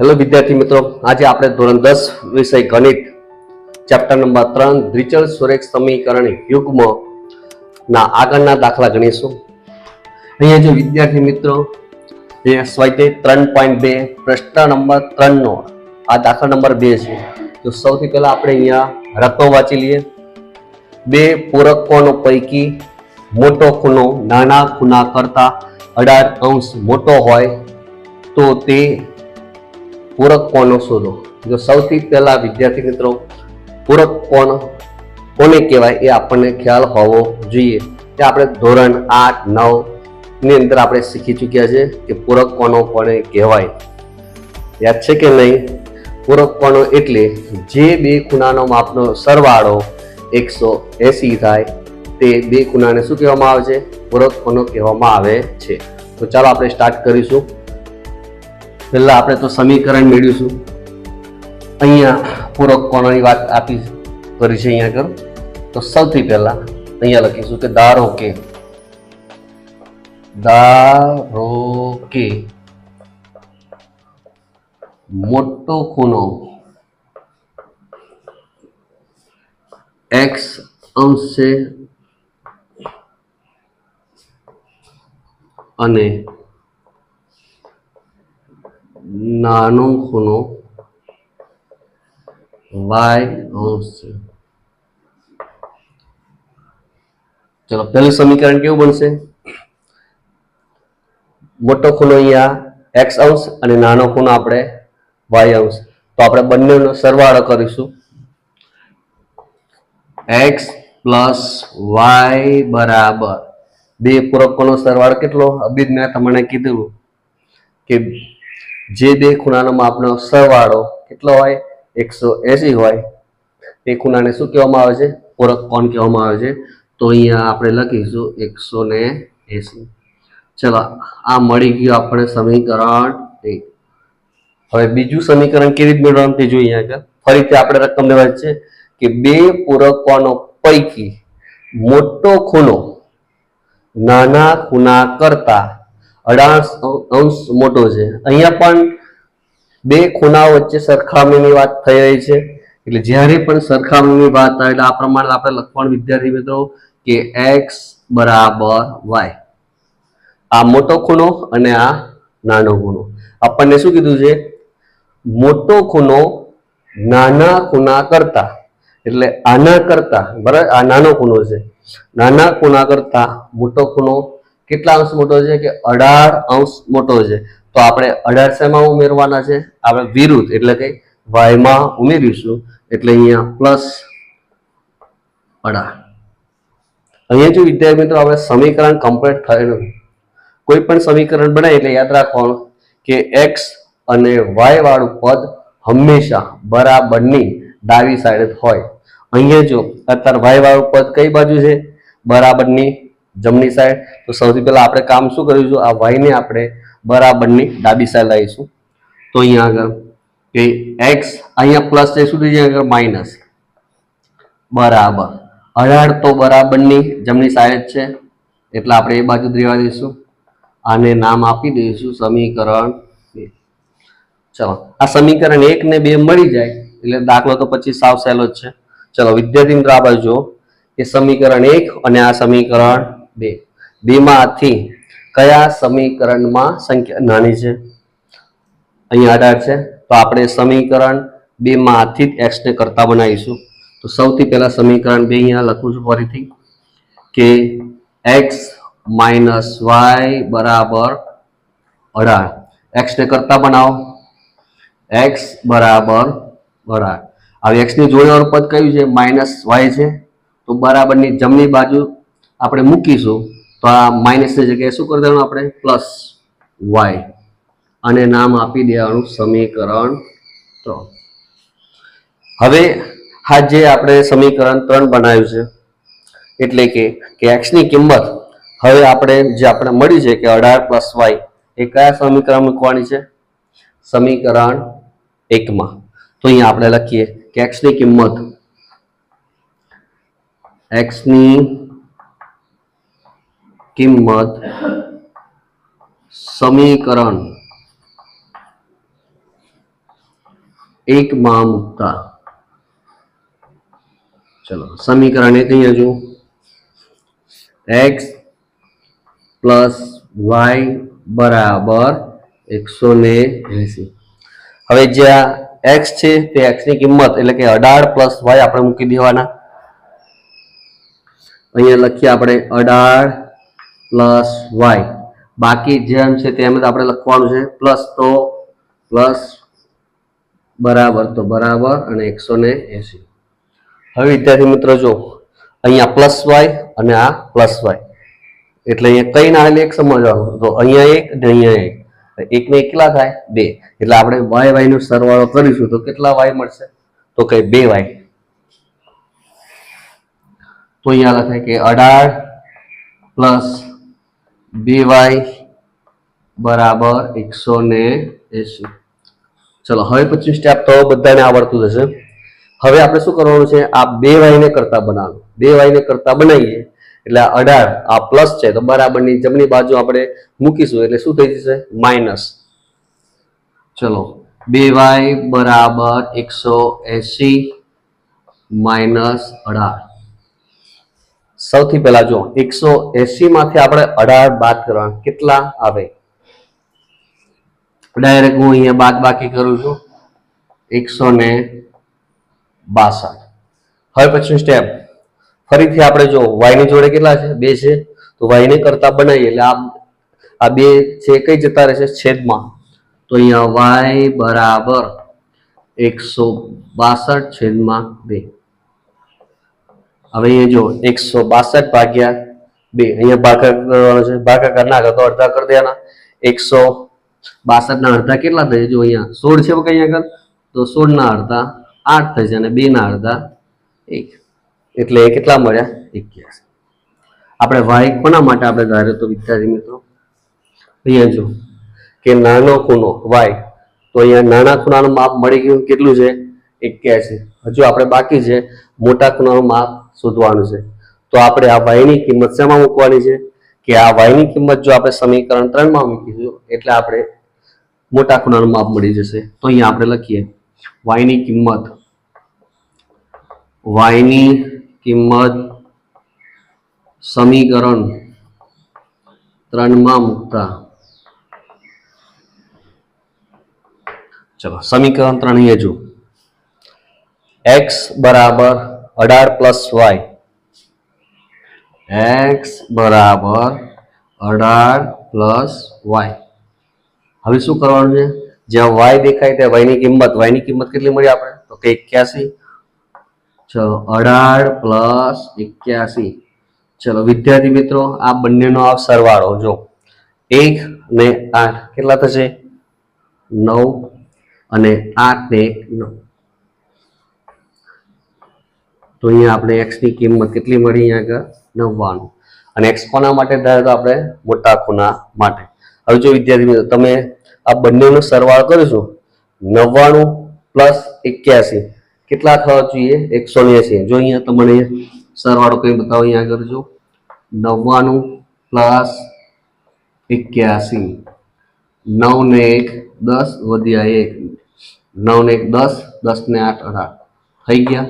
Hello વિદ્યાર્થી મિત્રો, આજે આપણે ધોરણ દસ વિષય ગણિત ચેપ્ટર નંબર ત્રણ, દ્વિચલ સુરેખ સમીકરણ યુગ્મ ના આગળના દાખલા ગણીશું. અહીંયા જો વિદ્યાર્થી મિત્રો જે સ્વાધ્યાય ત્રણ પોઈન્ટ બે, પ્રશ્ન નંબર ત્રણનો આ દાખલા નંબર બે છે. તો સૌથી પહેલાં આપણે અહીંયા રકમ વાંચી લઈએ. બે પૂરકોનો પૈકી મોટો ખૂણો નાના ખૂણા કરતા અઢાર અંશ મોટો હોય તો તે પૂરક કોનો શોધો? જો સૌથી પહેલા વિદ્યાર્થી મિત્રો, પૂરક કોણ, કોને કહેવાય એ આપણને ખ્યાલ હોવો જોઈએ. કે આપણે ધોરણ આઠ, નવની અંદર આપણે શીખી ચૂક્યા છે કે પૂરક કોણો કોને કહેવાય. યાદ છે કે નહીં? પૂરક કોણો એટલે જે બે ખૂણાનો માપનો સરવાળો એકસો એસી થાય, તે બે ખૂણાને શું કહેવામાં આવે છે? પૂરક કોનો કહેવામાં આવે છે. તો ચાલો આપણે સ્ટાર્ટ કરીશું. પહેલા આપણે તો સમીકરણ મેળવીશું. અહીંયા પૂરક કોણની વાત આપી કરી છે અહીંયા આગળ. તો સૌથી પહેલા અહીંયા લખીશું કે ધારો કે ધારો કે મોટો ખૂણો એક્સ અંશે અને નાનો ખૂણો વાય અંશ છે. ચલો, પહેલું સમીકરણ કેવું બનશે? મોટો ખૂણો અહીંયા એક્સ અંશ અને નાનો ખૂણો આપણે વાય અંશ. તો આપણે બંનેનો સરવાળો કરીશું. એક્સ પ્લસ વાય બરાબર. બે પૂરકોનો સરવાળો કેટલો? અભિજ મેં તમને કીધું કે જે બે ખૂણાનો માપનો સરવાળો કેટલો હોય? એકસો એસી હોય. તે ખૂણાને શું કહેવામાં આવે છે? પૂરક કોણ કહેવામાં આવે છે? તો અહીંયા આપણે લખીશું એકસો ને એસી. ચલો, આ મળી ગયું આપણે સમીકરણ એક. હવે બીજું સમીકરણ કેવી રીતે મેળવવાનું તે જોઈએ આગળ. ફરીથી આપણે રકમ લેવાની છે કે બે પૂરકોનો પૈકી મોટો ખૂણો નાના ખૂણા કરતા અઢાર અંશ મોટો છે. અહીંયા પણ બે ખૂણા વચ્ચે સરખામણીની વાત થઈ રહી છે. એટલે જ્યારે પણ સરખામણીની વાત આવે એટલે આ પ્રમાણે આપણે લખવાનું, વિદ્યાર્થી મિત્રો, કે એક્સ બરાબર વાય. આ મોટો ખૂણો અને આ નાનો ખૂણો. આપણને શું કીધું છે? મોટો ખૂણો નાના ખૂણા કરતા. એટલે આના કરતા, બરાબર, આ નાનો ખૂણો છે. નાના ખૂણા કરતા મોટો ખૂણો કેટલા અંશ મોટો છે? કે અઢાર અંશ મોટો છે. તો આપણે અઢાર શેમાં ઉમેરવાના છે? આપણે વિરુદ્ધ એટલે કે વાયમાં ઉમેરીશું. એટલે અહીંયા પ્લસ અઢાર. અહીંયા જો વિદ્યાર્થી મિત્રો, આપણે સમીકરણ કમ્પ્લીટ થયેલું કોઈ પણ સમીકરણ બને એટલે યાદ રાખવાનું કે એક્સ અને વાય વાળું પદ હંમેશા બરાબરની ડાબી સાઈડ હોય. અહીંયા જો, અત્યારે વાય વાળું પદ કઈ બાજુ છે? બરાબરની જમણી સાઈડ તો સૌથી પહેલા આપણે કામ શું કરીશું આ વાયને આપણે બરાબરની ડાબી સાઈડ લાવીશું. તો અહીંયા આગળ કે એક્સ અહીંયા પ્લસ છે, શું થઈ જાય? આગળ માઇનસ બરાબર. અઢાર તો બરાબરની જમણી સાઈડ છે. એટલે આપણે એ બાજુ જ રહેવા દઈશું આને નામ આપી દઈશું, સમીકરણ ચલો. આ સમીકરણ એક ને બે મળી જાય, એટલે દાખલો તો પછી સાવ સહેલો જ છે. ચલો, વિદ્યાર્થી મિત્રો, આ બાજુ જો કે સમીકરણ એક અને આ સમીકરણ બે. બેમાંથી કયા સમીકરણમાં સંખ્યા, નાની છે? અહીંયા અઢાર છે. તો આપણે સમીકરણ બે માંથી જ એક્સને કરતા બનાવીશું. તો સૌથી પહેલાં સમીકરણ બે અહીંયા લખું છું ફરીથી કે એક્સ માઇનસ વાય બરાબર અઢાર. એક્સને કરતા બનાવો. એક્સ બરાબર અઢાર. હવે એક્સની જોડે પદ કયું છે? માઇનસ વાય છે. તો બરાબરની જમણી બાજુ આપણે મૂકીશું, તો આ માઇનસની જગ્યાએ શું કરી દેવાનું આપણે? પ્લસ વાય અને નામ આપી દેવાનું સમીકરણ ત્રણ. હવે આ જે આપણે સમીકરણ ત્રણ બનાવ્યું છે, એટલે કે એક્સની કિંમત, હવે આપણે જે આપણે મળી છે કે અઢાર પ્લસ વાય એ કયા સમીકરણ મૂકવાની છે? સમીકરણ એકમાં. તો અહીંયા આપણે લખીએ કે એક્સની કિંમત, x ની કિંમત સમીકરણ એકમાં મૂકતા. ચલો, સમીકરણ એક અહીંયા જુઓ. એક્સ પ્લસ વાય બરાબર એકસો ને એસી. હવે જ્યાં એક્સ છે, તે એક્સની કિંમત, એટલે કે અઢાર પ્લસ વાય આપણે મૂકી દેવાના. અહીંયા લખીએ આપણે અઢાર પ્લસ વાય. બાકી જેમ છે તેમ જ આપણે લખવાનું છે. પ્લસ તો પ્લસ બરાબર તો બરાબર અને એકસો ને એંસી હવે વિદ્યાર્થી મિત્રો જો, અહીંયા પ્લસ વાય અને આ પ્લસ વાય. એટલે અહીંયા કઈ ના એક સમજવાનું? તો અહીંયા એક ને અહીંયા એક. એક ને એક કેટલા થાય? બે. એટલે આપણે વાય વાય નો સરવાળો કરીશું તો કેટલા વાય મળશે? તો કઈ બે વાય. તો અહીંયા લખાય કે અઢાર પ્લસ બે વાય બરાબર એકસો ને એસી. ચલો, હવે પછી સ્ટેપ તો બધાને આવડતું થશે હવે આપણે શું કરવાનું છે? આ બે વાયને કરતા બનાવવાનું. બે વાયને કરતા બનાવીએ. એટલે આ અઢાર, આ પ્લસ છે, તો બરાબરની જમણી બાજુ આપણે મૂકીશું. એટલે શું થઈ જશે? માઇનસ ચલો, બે વાય બરાબર એકસો એસી માઇનસ અઢાર. સૌથી પહેલા જો એકસો એસી માંથી આપણે અઢાર બાદ કરવા કેટલા આવે? ડાયરેક્ટ હું અહીંયા બાદ બાકી કરું છું. એકસો ને બાસઠ. હવે પછી સ્ટેપ ફરીથી આપણે જો વાયની જોડે કેટલા છે? બે છે. તો વાયને કરતા બનાવીએ એટલે આ આ બે છે કઈ જતા રહેશે? છેદમાં. તો અહીંયા વાય બરાબર એકસો બાસઠ છેદમાં બે. હવે અહીંયા જો એકસો બાસઠ ભાગ્યા બે, અહીંયા ભાગાકાર કરવાનો છે. ભાગાકાર ના તો અડધા કરી દેવાના. એકસો બાસઠ ના અડધા કેટલા થશે જો અહીંયા સોળ છે કઈ આગળ, તો સોળ ના અડધા આઠ થશે અને બે ના અડધા એક. એટલે એ કેટલા મળ્યા? એક્યાસી. આપણે વાય કોના માટે આપણે ધાર્યો તો વિદ્યાર્થી મિત્રો? અહીંયા જો કે નાનો ખૂણો વાય તો અહીંયા નાના ખૂણાનું માપ મળી ગયું કેટલું છે? એક્યાસી હજુ આપણે બાકી છે, મોટા ખૂણાનું માપ શોધવાનું છે. તો આપણે આ વાયની કિંમત શેમાં મૂકવાની છે? કે આ વાયની કિંમત જો આપણે સમીકરણ ત્રણમાં મૂકીશું એટલે આપણે મોટા ખૂણાનું માપ મળી જશે. તો અહીંયા આપણે લખીએ, વાયની કિંમત વાયની કિંમત સમીકરણ ત્રણમાં મૂકતા. ચલો, સમીકરણ ત્રણ અહીંયા જો એક્સ બરાબર અઢાર પ્લસ વાય એક્સ બરાબર અઢાર પ્લસ વાય હવે શું કરવાનું છે? જ્યાં વાય દેખાય ત્યાં વાયની કિંમત વાયની કિંમત કેટલી મળી આપણે? તો કે એક્યાસી. ચલો, અઢાર પ્લસ એક્યાસી. ચલો, વિદ્યાર્થી મિત્રો, આ બંનેનો આ સરવાળો, જો. એક ને આઠ, કેટલા થશે? નવ અને આઠ ને એક નવ. તો અહીંયા આપણે એક્સની કિંમત કેટલી મળી અહીંયા આગળ? નવ્વાણું. અને એક્સ કોના માટે ધારે તો આપણે મોટા ખૂણા માટે. હવે જો વિદ્યાર્થી મિત્રો, તમે આ બંનેનો સરવાળો કરીશું નવ્વાણું પ્લસ એક્યાસી. કેટલા થવા જોઈએ? એકસો એસી જો અહીંયા તમને સરવાળો કંઈ બતાવો અહીંયા આગળ જો. નવ્વાણું પ્લસ એક્યાસી. નવ ને એક, દસ વધ્યા એક. નવ ને એક, દસ દસ ને આઠ, અઢાર. થઈ ગયા?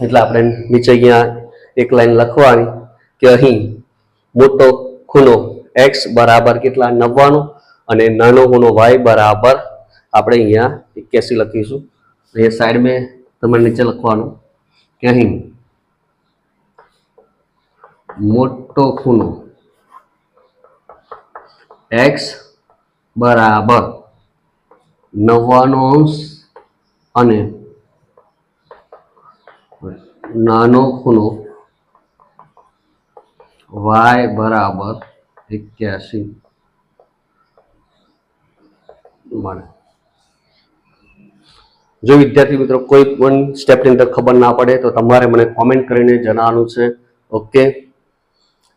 એટલે આપણે નીચે અહીંયા એક લાઈન લખવાની કે અહીં મોટો ખૂણો એક્સ બરાબર કેટલા? નવ્વાણું અને નાનો ખૂણો વાય બરાબર આપણે અહીંયા એક્યાસી લખીશું. એ સાઈડ મેં તમારે નીચે લખવાનું કે અહીં મોટો ખૂણો એક્સ બરાબર નવ્વાણું અંશ અને નાનો ખૂણો વાય બરાબર એક્યાસી મળે. જો વિદ્યાર્થી મિત્રો કોઈ પણ સ્ટેપની અંદર ખબર ના પડે તો તમારે મને કોમેન્ટ કરીને જણાવવાનું છે. Okay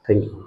thank you